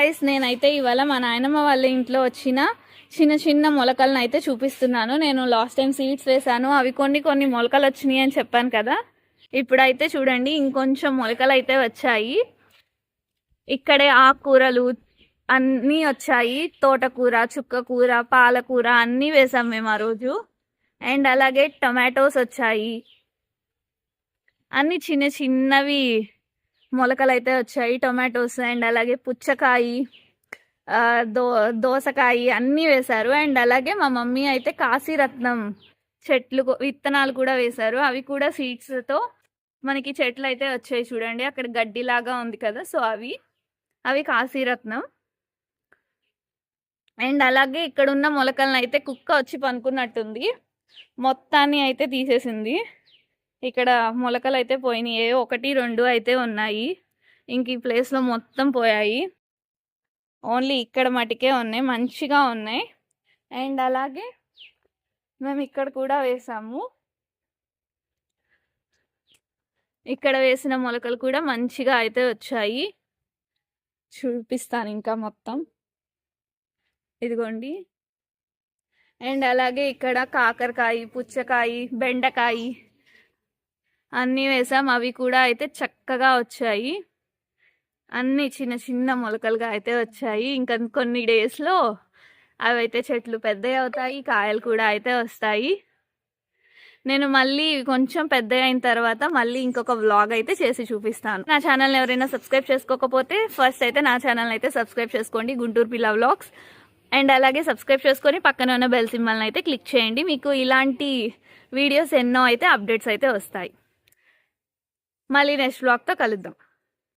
Guys నేనైతే ఇవాళ మా నాయనమ్మ వాళ్ళ ఇంట్లో వచ్చిన చిన్న చిన్న మొలకలను అయితే చూపిస్తున్నాను. నేను లాస్ట్ టైం సీడ్స్ వేసాను. అవి కొన్ని కొన్ని మొలకలు వచ్చినాయి అని చెప్పాను కదా. ఇప్పుడైతే చూడండి ఇంకొంచెం మొలకలు అయితే వచ్చాయి. ఇక్కడే ఆకుకూరలు అన్నీ వచ్చాయి. తోటకూర చుక్కకూర పాలకూర అన్నీ వేసాం మేము ఆ రోజు. అండ్ అలాగే టొమాటోస్ వచ్చాయి. అన్ని చిన్న చిన్నవి మొలకలు అయితే వచ్చాయి. టొమాటోస్ అండ్ అలాగే పుచ్చకాయ దో దోసకాయ అన్నీ వేశారు. అండ్ అలాగే మా మమ్మీ అయితే కాశీరత్నం చెట్లు విత్తనాలు కూడా వేశారు. అవి కూడా సీడ్స్తో మనకి చెట్లు అయితే వచ్చాయి చూడండి. అక్కడ గడ్డిలాగా ఉంది కదా సో అవి అవి కాశీరత్నం. అండ్ అలాగే ఇక్కడ ఉన్న మొలకలను అయితే కుక్క వచ్చి పనుకున్నట్టుంది. మొత్తాన్ని అయితే తీసేసింది. ఇక్కడ మొలకలు అయితే పోయినాయి. ఏ ఒకటి రెండు అయితే ఉన్నాయి. ఇంక ఈ ప్లేస్లో మొత్తం పోయాయి. ఓన్లీ ఇక్కడ మటుకే ఉన్నాయి. మంచిగా ఉన్నాయి. అండ్ అలాగే మేము ఇక్కడ కూడా వేసాము. ఇక్కడ వేసిన మొలకలు కూడా మంచిగా అయితే వచ్చాయి. చూపిస్తాను ఇంకా మొత్తం. ఇదిగోండి. అండ్ అలాగే ఇక్కడ కాకరకాయ పుచ్చకాయ బెండకాయ అన్నీ వేసాం. అవి కూడా అయితే చక్కగా వచ్చాయి. అన్ని చిన్న చిన్న మొలకలుగా అయితే వచ్చాయి. ఇంకా కొన్ని డేస్లో అవి అయితే చెట్లు పెద్దవి అవుతాయి. కాయలు కూడా అయితే వస్తాయి. నేను మళ్ళీ కొంచెం పెద్ద అయిన తర్వాత మళ్ళీ ఇంకొక వ్లాగ్ అయితే చేసి చూపిస్తాను. నా ఛానల్ ఎవరైనా సబ్స్క్రైబ్ చేసుకోకపోతే ఫస్ట్ అయితే నా ఛానల్ అయితే సబ్స్క్రైబ్ చేసుకోండి. గుంటూరు పిల్ల వ్లాగ్స్ అండ్ అలాగే సబ్స్క్రైబ్ చేసుకొని పక్కన ఉన్న బెల్ సింబల్ని అయితే క్లిక్ చేయండి. మీకు ఇలాంటి వీడియోస్ ఎన్నో అయితే అప్డేట్స్ అయితే వస్తాయి. మళ్ళీ నెక్స్ట్ బ్లాగ్తో కలుద్దాం.